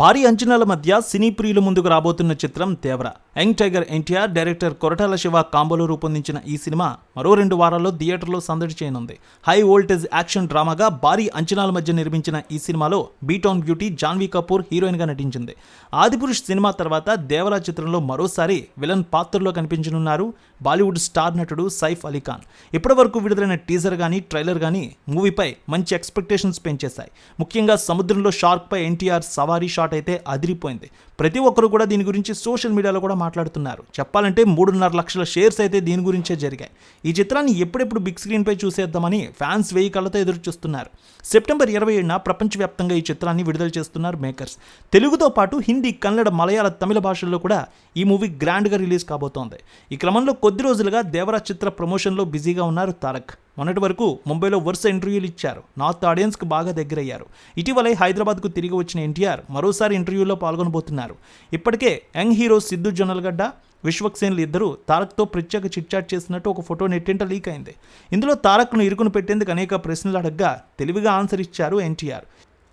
భారీ అంచనాల మధ్య సినీ ప్రియుల ముందుకు రాబోతున్న చిత్రం Devara. Young tiger NTR director Koratala Siva కాంబోలో రూపొందించిన ఈ సినిమా మరో రెండు వారాల్లో థియేటర్లో సందడి చేయనుంది. హై వోల్టేజ్ యాక్షన్ డ్రామాగా భారీ అంచనాల మధ్య నిర్మించిన ఈ సినిమాలో బీటాన్ బ్యూటీ జాన్వీ కపూర్ హీరోయిన్గా నటించింది. ఆదిపురుష్ సినిమా తర్వాత దేవరా చిత్రంలో మరోసారి విలన్ పాత్రలో కనిపించనున్నారు బాలీవుడ్ స్టార్ నటుడు సైఫ్ అలీ ఖాన్. ఇప్పటివరకు విడుదలైన టీజర్ కానీ ట్రైలర్ కానీ మూవీపై మంచి ఎక్స్పెక్టేషన్స్ పెంచేశాయి. ముఖ్యంగా సముద్రంలో షార్క్పై ఎన్టీఆర్ సవారీ షాట్ అయితే అదిరిపోయింది. ప్రతి ఒక్కరు కూడా దీని గురించి సోషల్ మీడియాలో కూడా మాట్లాడుతున్నారు. చెప్పాలంటే మూడున్నర లక్షల షేర్స్ అయితే దీని గురించే జరిగాయి. ఈ చిత్రాన్ని ఎప్పుడెప్పుడు బిగ్ స్క్రీన్పై చూసేద్దామని ఫ్యాన్స్ వెయ్యి కళ్ళతో ఎదురు చూస్తున్నారు. సెప్టెంబర్ ఇరవై ఏడున ప్రపంచవ్యాప్తంగా ఈ చిత్రాన్ని విడుదల చేస్తున్నారు మేకర్స్. తెలుగుతో పాటు హిందీ కన్నడ మలయాళ తమిళ భాషల్లో కూడా ఈ మూవీ గ్రాండ్గా రిలీజ్ కాబోతోంది. ఈ క్రమంలో కొద్ది రోజులుగా దేవరా చిత్ర ప్రమోషన్లో బిజీగా ఉన్నారు తారక్. మొన్నటి వరకు ముంబైలో వరుస ఇంటర్వ్యూలు ఇచ్చారు. నార్త్ ఆడియన్స్కి బాగా దగ్గరయ్యారు. ఇటీవలే హైదరాబాద్కు తిరిగి వచ్చిన ఎన్టీఆర్ మరోసారి ఇంటర్వ్యూలో పాల్గొనబోతున్నారు. ఇప్పటికే యంగ్ హీరో సిద్ధు జొన్నలగడ్డ విశ్వక్సేన్లు ఇద్దరు తారక్తో ప్రత్యేక చిట్చాట్ చేసినట్టు ఒక ఫోటో నెట్టింట లీక్ అయింది. ఇందులో తారక్ను ఇరుకును పెట్టేందుకు అనేక ప్రశ్నలు అడగ్గా తెలివిగా ఆన్సర్ ఇచ్చారు ఎన్టీఆర్.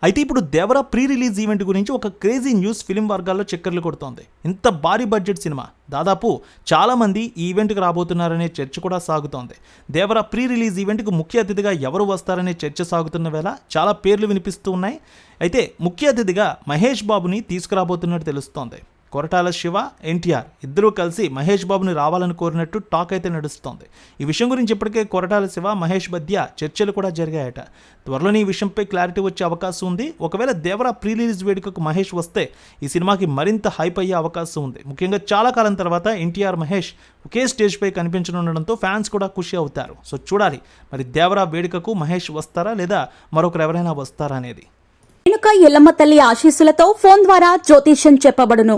అయితే ఇప్పుడు దేవరా ప్రీ రిలీజ్ ఈవెంట్ గురించి ఒక క్రేజీ న్యూస్ ఫిలిం వర్గాల్లో చక్కర్లు కొడుతోంది. ఇంత భారీ బడ్జెట్ సినిమా. దాదాపు చాలామంది ఈ ఈవెంట్కి రాబోతున్నారనే చర్చ కూడా సాగుతోంది. దేవరా ప్రీ రిలీజ్ ఈవెంట్కి ముఖ్య అతిథిగా ఎవరు వస్తారనే చర్చ సాగుతున్న వేళ చాలా పేర్లు వినిపిస్తూ ఉన్నాయి. అయితే ముఖ్య అతిథిగా మహేష్ బాబుని తీసుకురాబోతున్నట్టు తెలుస్తోంది. కొరటాల శివ ఎన్టీఆర్ ఇద్దరూ కలిసి మహేష్ బాబుని రావాలని కోరినట్టు టాక్ అయితే నడుస్తోంది. ఈ విషయం గురించి ఇప్పటికే కొరటాల శివ మహేష్ మధ్య చర్చలు కూడా జరిగాయట. త్వరలోనే ఈ విషయంపై క్లారిటీ వచ్చే అవకాశం ఉంది. ఒకవేళ దేవరా ప్రీ రిలీజ్ వేడుకకు మహేష్ వస్తే ఈ సినిమాకి మరింత హైప్ అయ్యే అవకాశం ఉంది. ముఖ్యంగా చాలా కాలం తర్వాత ఎన్టీఆర్ మహేష్ ఒకే స్టేజ్పై కనిపించనుండడంతో ఫ్యాన్స్ కూడా ఖుషి అవుతారు. సో చూడాలి మరి దేవరా వేడుకకు మహేష్ వస్తారా లేదా మరొకరు ఎవరైనా వస్తారా అనేది. రేణుక ఎల్లమ్మ తల్లి ఆశీస్సులతో ఫోన్ ద్వారా జ్యోతిష్యం చెప్పబడును.